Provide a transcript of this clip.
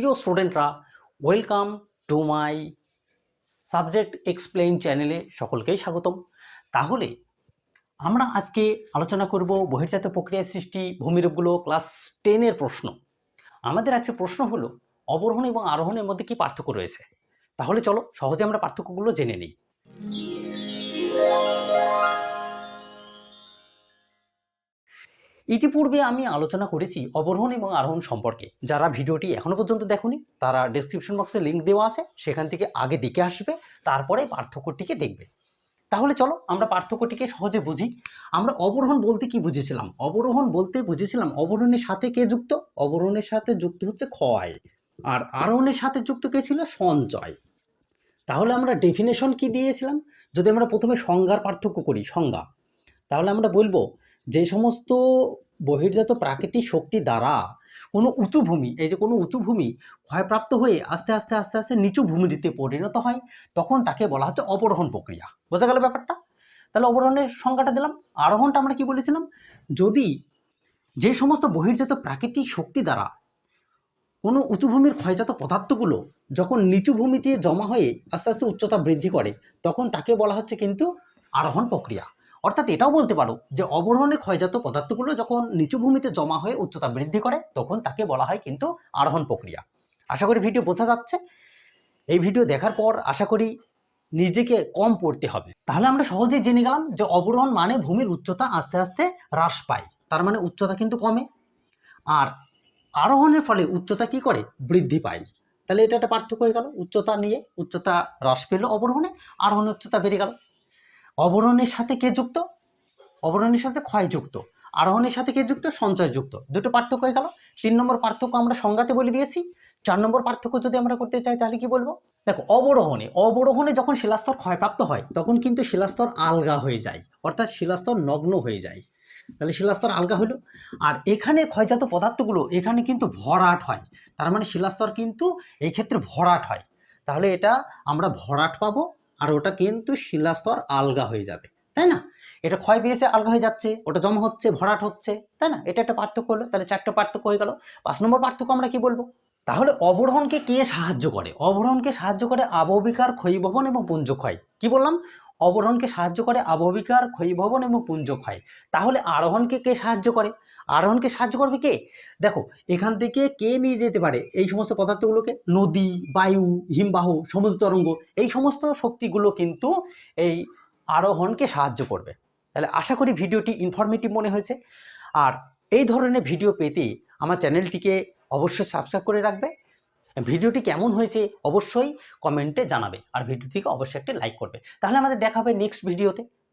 প্রিয় স্টুডেন্টরা welcome to my subject explain চ্যানেলে সকলকেই স্বাগতম। তাহলে আমরা আজকে আলোচনা করব বহির্জাত প্রক্রিয়া সৃষ্টি, ভূমিরূপগুলো ক্লাস টেনের প্রশ্ন। আমাদের আজকে প্রশ্ন হলো, অবরোহণ এবং আরোহণের মধ্যে কি পার্থক্য রয়েছে? তাহলে চলো সহজে আমরা পার্থক্যগুলো জেনে নিই। ইতিপূর্বে আমি আলোচনা করেছি অবরোহণ এবং আরোহণ সম্পর্কে। যারা ভিডিওটি এখনও পর্যন্ত দেখোনি, তারা ডেসক্রিপশন বক্সে লিঙ্ক দেওয়া আছে, সেখান থেকে আগে দেখে আসবে, তারপরে পার্থক্যটিকে দেখবে। তাহলে চলো আমরা পার্থক্যটিকে সহজে বুঝি। আমরা অবরোহণ বলতে কি বুঝেছিলাম? অবরোহণ বলতে বুঝেছিলাম অবরোহণের সাথে কে যুক্ত? অবরোহণের সাথে যুক্ত হচ্ছে ক্ষয়। আর আরোহণের সাথে যুক্ত কে ছিল? সঞ্চয়। তাহলে আমরা ডেফিনেশন কি দিয়েছিলাম? যদি আমরা প্রথমে সংজ্ঞার পার্থক্য করি, সংজ্ঞা, তাহলে আমরা বলব যে সমস্ত বহির্জাত প্রাকৃতিক শক্তি দ্বারা কোনো উঁচু ভূমি, এই যে কোনো উঁচু ভূমি ক্ষয়প্রাপ্ত হয়ে আস্তে আস্তে আস্তে আস্তে নিচু ভূমিতে পরিণত হয়, তখন তাকে বলা হচ্ছে অপরোহণ প্রক্রিয়া। বোঝা গেল ব্যাপারটা? তাহলে অবরোহণের সংজ্ঞাটা দিলাম। আরোহণটা আমরা কি বলেছিলাম? যদি যে সমস্ত বহির্জাত প্রাকৃতিক শক্তি দ্বারা কোনো উঁচু ভূমির ক্ষয়জাত পদার্থগুলো যখন নিচু ভূমিতে জমা হয়ে আস্তে আস্তে উচ্চতা বৃদ্ধি করে, তখন তাকে বলা হচ্ছে কিন্তু আরোহণ প্রক্রিয়া। অর্থাৎ এটাও বলতে পারো যে অবরোহণে ক্ষয়জাত পদার্থগুলো যখন নিচু ভূমিতে জমা হয়ে উচ্চতা বৃদ্ধি করে, তখন তাকে বলা হয় কিন্তু আরোহণ প্রক্রিয়া। আশা করি ভিডিও বোঝা যাচ্ছে। এই ভিডিও দেখার পর আশা করি নিজেকে কম পড়তে হবে। তাহলে আমরা সহজেই জেনে গেলাম যে অবরোহণ মানে ভূমির উচ্চতা আস্তে আস্তে হ্রাস পায়। তার মানে উচ্চতা কিন্তু কমে। আর আরোহণের ফলে উচ্চতা কি করে? বৃদ্ধি পায়। তাহলে এটা একটা পার্থক্য হয়ে গেল। উচ্চতা নিয়ে উচ্চতা হ্রাস পেল অবরোহণে আরোহণ উচ্চতা বেড়ে গেল। অবরোহণের সাথে কে যুক্ত? অবরোহণের সাথে ক্ষয় যুক্ত। আরোহণের সাথে কে যুক্ত? সঞ্চয় যুক্ত। দুটো পার্থক্য হয়ে গেল। তিন নম্বর পার্থক্য আমরা সংজ্ঞাতে বলে দিয়েছি। চার নম্বর পার্থক্য যদি আমরা করতে চাই, তাহলে কি বলব? দেখো, অবরোহণে অবরোহণে যখন শিলাস্তর ক্ষয়প্রাপ্ত হয়, তখন কিন্তু শিলাস্তর আলগা হয়ে যায়। অর্থাৎ শিলাস্তর নগ্ন হয়ে যায়। তাহলে শিলাস্তর আলগা হলো। আর এখানে ক্ষয়জাত পদার্থগুলো এখানে কিন্তু ভরাট হয়। তার মানে শিলাস্তর কিন্তু এই ক্ষেত্রে ভরাট হয়। তাহলে এটা আমরা ভরাট পাবো। আর ওটা কিন্তু শিলাস্তর আলগা হয়ে যাবে, তাই না? এটা ক্ষয় পেয়েছে, আলগা হয়ে যাচ্ছে, ওটা জমা হচ্ছে, ভরাট হচ্ছে, তাই না? এটা একটা পার্থক্য হলো, তাহলে চারটে পার্থক্য হয়ে গেল। পাঁচ নম্বর পার্থক্য আমরা কি বলব? তাহলে অবরোহণকে কে সাহায্য করে? অবরোহণকে সাহায্য করে আবহবিকার, ক্ষয়ীভবন এবং পুঞ্জক্ষয়। কি বললাম? অবরোহণকে সাহায্য করে আবহবিকার, ক্ষয়ীভবন এবং পুঞ্জ পুঞ্জক্ষয়। তাহলে আরোহণকে কে সাহায্য করে? আরোহণকে সাহায্য করবে কে? দেখো, এখান থেকে কে নিয়ে যেতে পারে? এই সমস্ত পদার্থগুলোকে নদী, বায়ু, হিমবাহ, সমুদ্র তরঙ্গ, এই সমস্ত শক্তিগুলো কিন্তু এই আরোহণকে সাহায্য করবে। তাহলে আশা করি ভিডিওটি ইনফরমেটিভ মনে হয়েছে। আর এই ধরনের ভিডিও পেতে আমার চ্যানেলটিকে অবশ্যই সাবস্ক্রাইব করে রাখবে। ভিডিওটি কেমন হয়েছে অবশ্যই কমেন্টে জানাবে। আর ভিডিওটিকে অবশ্যই একটি লাইক করবে। তাহলে আমাদের দেখা হবে নেক্সট ভিডিওতে